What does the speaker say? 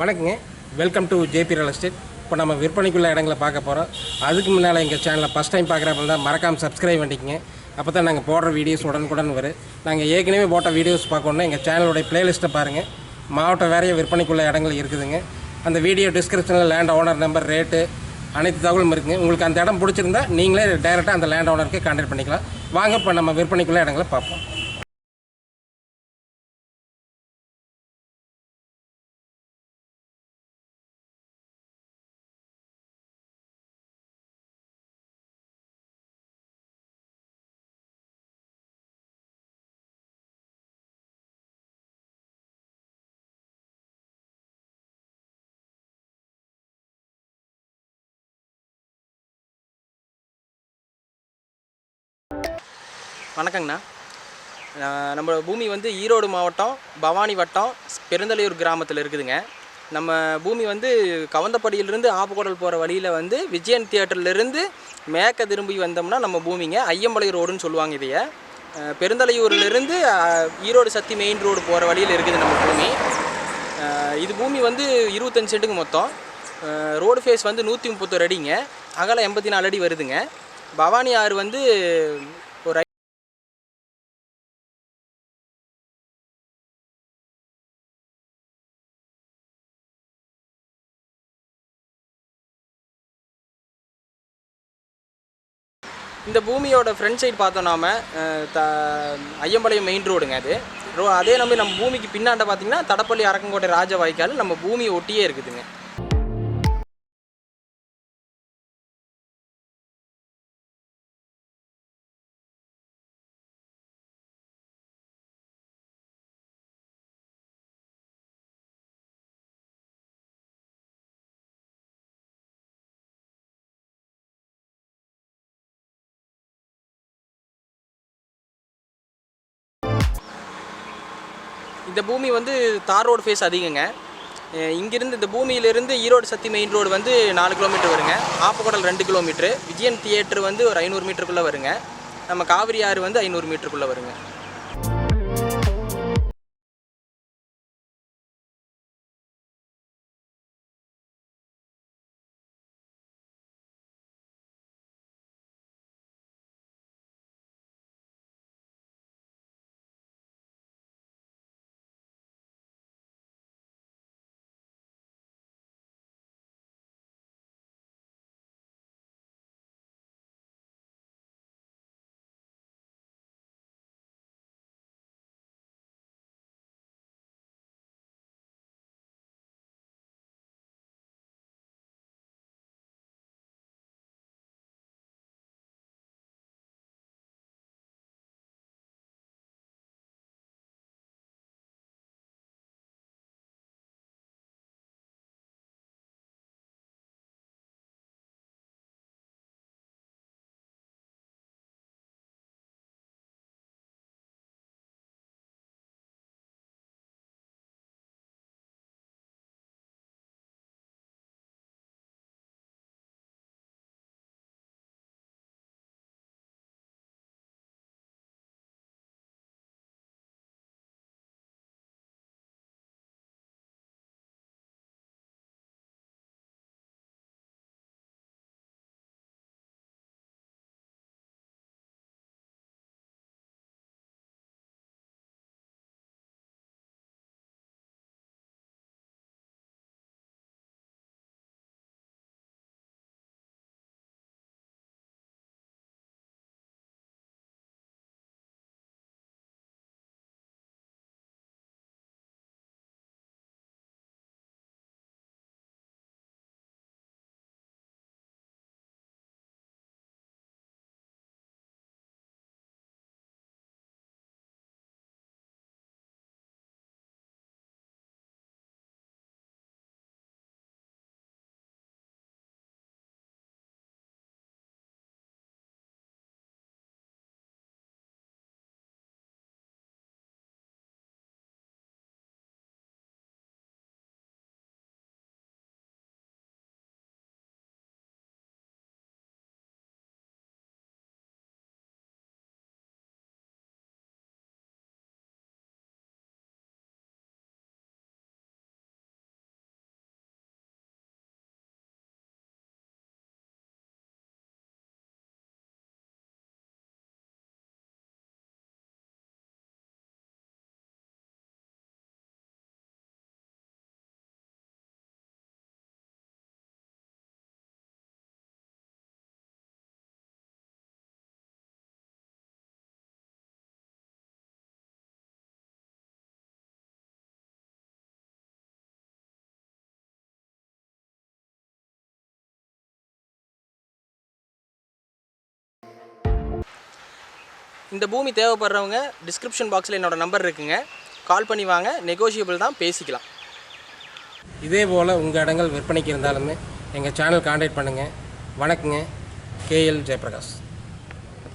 வணக்கங்க. Welcome to JP real estate இப்போ நம்ம விற்பனைக்குள்ள இடங்களை பார்க்க போகிறோம் அதுக்கு முன்னால் எங்கள் சேனலை ஃபஸ்ட் டைம் பார்க்குறப்ப தான் மறக்காமல் சப்ஸ்கிரைப் பண்ணிக்கங்க. அப்போ தான் நாங்கள் போடுற வீடியோஸ் உடனுக்குடன் வரும். நாங்கள் ஏற்கனவே போட்ட வீடியோஸ் பார்க்கணுன்னா எங்கள் சேனலுடைய பிளேலிஸ்ட்டை பாருங்கள் மாவட்டம் வேறைய விற்பனைக்குள்ள இடங்கள் இருக்குதுங்க. அந்த வீடியோ டிஸ்கிரிப்ஷனில் லேண்ட் ஓனர் நம்பர் ரேட்டு அனைத்து தகவலும் இருக்குங்க. உங்களுக்கு அந்த இடம் பிடிச்சிருந்தா நீங்களே டைரெக்டாக அந்த லேண்ட் ஓனருக்கு கான்டாக்ட் பண்ணிக்கலாம். வாங்க இப்போ நம்ம விற்பனைக்குள்ள இடங்களை பார்ப்போம். வணக்கங்கண்ணா. நம்ம பூமி வந்து ஈரோடு மாவட்டம் பவானி வட்டம் பெருந்தலையூர் கிராமத்தில் இருக்குதுங்க. நம்ம பூமி வந்து கவந்தப்படியிலிருந்து ஆப்பக்குடல் போகிற வழியில் வந்து விஜயன் தியேட்டர்லேருந்து மேக்க திரும்பி வந்தோம்னா நம்ம பூமிங்க ஐயம்பளை ரோடுன்னு சொல்லுவாங்க இதைய. பெருந்தலையூர்லேருந்து ஈரோடு சக்தி மெயின் ரோடு போகிற வழியில் இருக்குது நம்ம பூமி. இது பூமி வந்து இருபத்தஞ்சு சென்ட்டுக்கு மொத்தம். ரோடு ஃபேஸ் வந்து நூற்றி முப்பத்தொரு அடிங்க. அகலம் எண்பத்தி நாலு அடி வருதுங்க. பவானி ஆறு வந்து இந்த பூமியோட ஃப்ரண்ட் சைடு பார்த்தோம் நாம த ஐயம்பாளையம் மெயின் ரோடுங்க அது. ரோ அதே நம்ம நம்ம பூமிக்கு பின்னாண்ட பார்த்தீங்கன்னா தடப்பள்ளி அரக்கங்கோட்டை ராஜ வாய்க்கால் நம்ம பூமியை ஒட்டியே இருக்குதுங்க. இந்த பூமி வந்து தார் ரோடு ஃபேஸ் அதிகங்க. இங்கிருந்து இந்த பூமியிலிருந்து ஈரோடு சத்தி மெயின் ரோடு வந்து நாலு கிலோமீட்டர் வருங்க. ஆப்பக்குடல் ரெண்டு கிலோமீட்ரு விஜயன் தியேட்டர் வந்து ஒரு ஐநூறு மீட்டருக்குள்ளே வருங்க. நம்ம காவிரி ஆறு வந்து ஐநூறு மீட்டருக்குள்ளே வருங்க. இந்த பூமி தேவைப்படுறவங்க டிஸ்கிரிப்ஷன் பாக்ஸில் என்னோட நம்பர் இருக்குங்க. கால் பண்ணி வாங்க. நெகோஷியபிள் தான். பேசிக்கலாம். இதே போல் உங்கள் இடங்கள் விற்பனைக்கு இருந்தாலுமே எங்கள் சேனல் காண்டாக்ட் பண்ணுங்கள் வணக்கங்க. கேஎல் ஜெயபிரகாஷ்